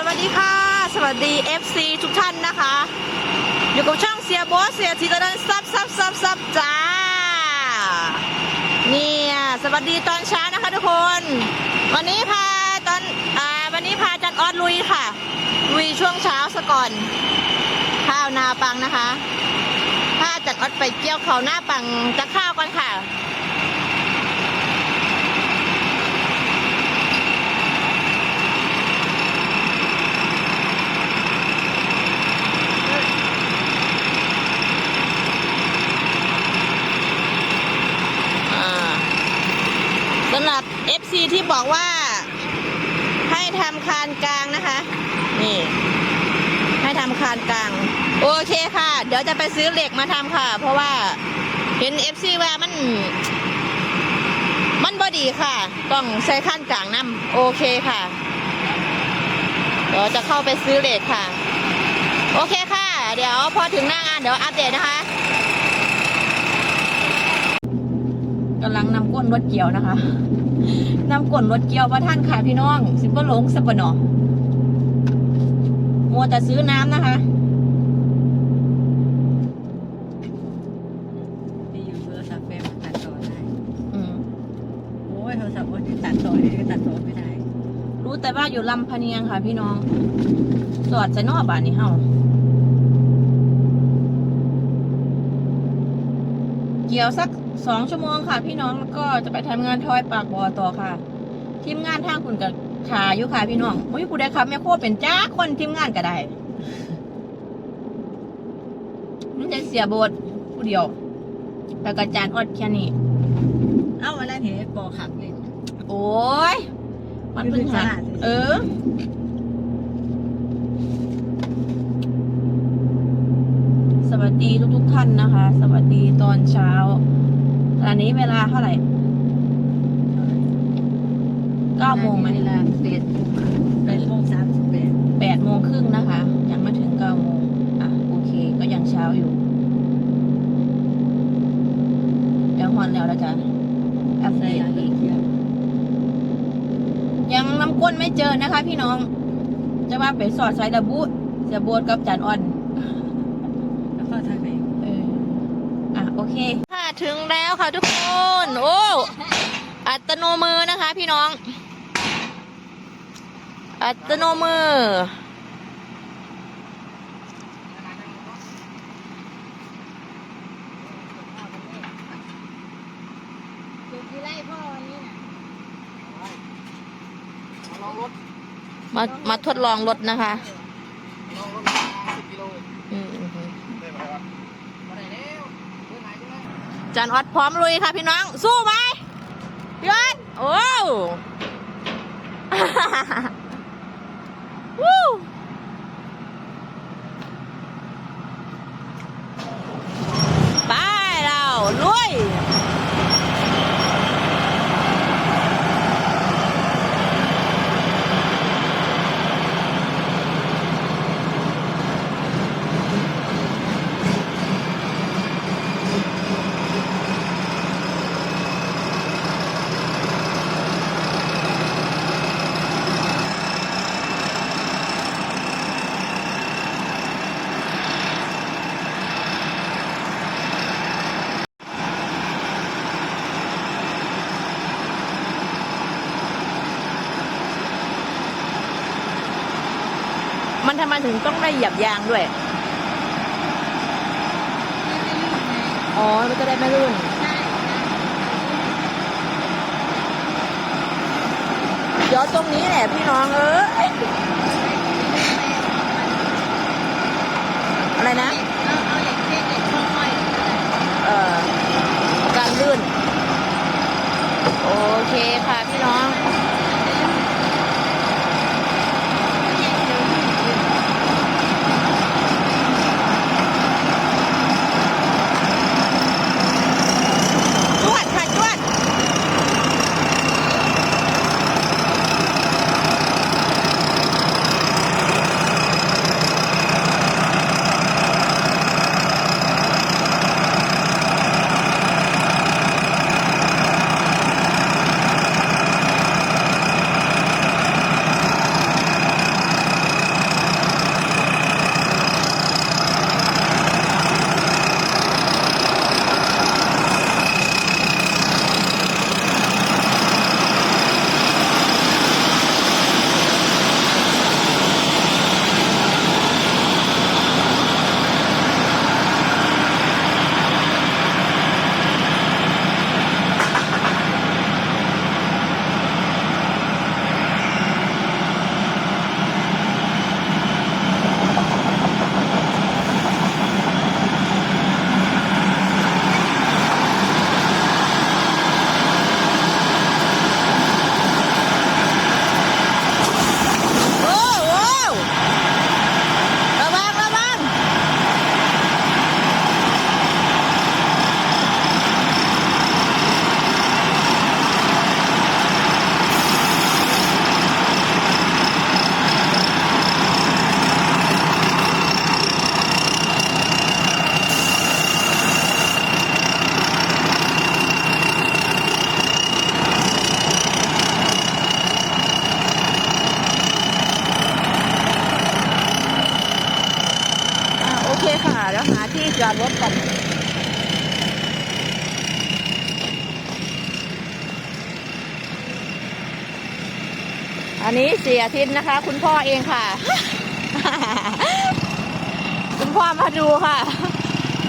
สวัสดีค่ะ สวัสดี FC ทุกท่านนะคะ อยู่กับช่องเสียโบสเสียทีกระดันซับซับซับซับจ้า เนี่ย สวัสดีตอนเช้านะคะทุกคน วันนี้พาตอนอ่าวันนี้พาจันออดลุยค่ะ ลุยช่วงเช้าซะก่อน ข้าวนาปังนะคะพาจันออดไปเกี่ยวเขาวหน้าปังจะข้าวกันค่ะ อ่าสำหรับ FC ที่บอกว่า ให้ทำคานกลางนะคะ นี่ ให้ทำคานกลาง โอเคค่ะ เดี๋ยวจะไปซื้อเหล็กมาทำค่ะ เพราะว่าเห็น FC ว่ามัน มันบอดีค่ะ ต้องใช้คานกลางน้ำโอเคค่ะ เดี๋ยวจะเข้าไปซื้อเหล็กค่ะ โอเคค่ะ เดี๋ยวพอถึงหน้างานเดี๋ยวอัปเดตนะคะ กำลังนำก้นรถเกี่ยวนะคะนำก้นรถเกี่ยวมาท่านค่ะพี่น้องสิบก็หลงสับปะหนอมัวแต่ซื้อน้ำนะคะที่อยู่โทรศัพท์แม่มันตัดต่อได้อืมโอ้ยโทรศัพท์คนที่ตัดต่อนี่ก็ตัดต่อไม่ได้ รู้แต่ว่าอยู่ลำพะเนียงค่ะ พี่น้องสอดใส่นอกบ้านนี่เฮาเกี่ยวสัก สองชั่วโมงค่ะ พี่น้องแล้วก็จะไปทำงานทอยปากบ่อต่อค่ะ ทีมงานทางคุณกับขาอยู่ค่ะพี่น้องโอ้ยผู้ใดครับแม่โคเป็นจ้าคนทีมงานก็ได้มันจะเสียโบทผู้เดียวแต่กระจานอดแค่นี้ เอ้าวันนั้นเห็นปอขับเลยโอ้ยมันเพิ่งหัดคือเป็นสลัดเออสวัสดีทุกๆท่านนะคะ สวัสดีตอนเช้าตอ นนี้เวลาเท่าไหร่เก้าโมงไหมเวลาเปลี่ยนแปดโมงสามสิบแปดแปดโมงครึ่งนะคะ ยังไม่ถึงเก้าโมงอะโอเค ก็ยังเช้าอยู่เดี๋ยวฮอนแล้วแล้วจ้ะอัปเดใส่ตอะไรอีกเกี่ยวยังน้ำก้นไม่เจอนะคะ พี่น้อง จะว่าไปสอดสายระบุเสียโบดกับจานอ่อนแล้วก็ทางไหนเอออะโอเคค่ะ ถึงแล้วค่ะทุกคน โอ้อัตโนมือนะคะ พี่น้อง อัตโนมือ มามาทดลองรถนะคะ อืมครับมาไหนแล้วเรื่องไหนก็ได้ จันออดพร้อมลุยค่ะพี่น้อง สู้ไหมพี่ออดโอ้วู้ไปเราลุย มันทำไมถึงต้องได้เหยียบยางด้วย อ๋อ มันจะได้ไม่ลื่น เดี๋ยวตรงนี้แหละพี่น้องเอ้ยอะไรนะ เออการลื่น โอเคค่ะพี่น้อง ค่ะ แล้วหาที่จอดรถก่อนอันนี้เสียทินนะคะ คุณพ่อเองค่ะ คุณพ่อมาดูค่ะ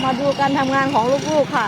มาดูการทำงานของลูกๆค่ะ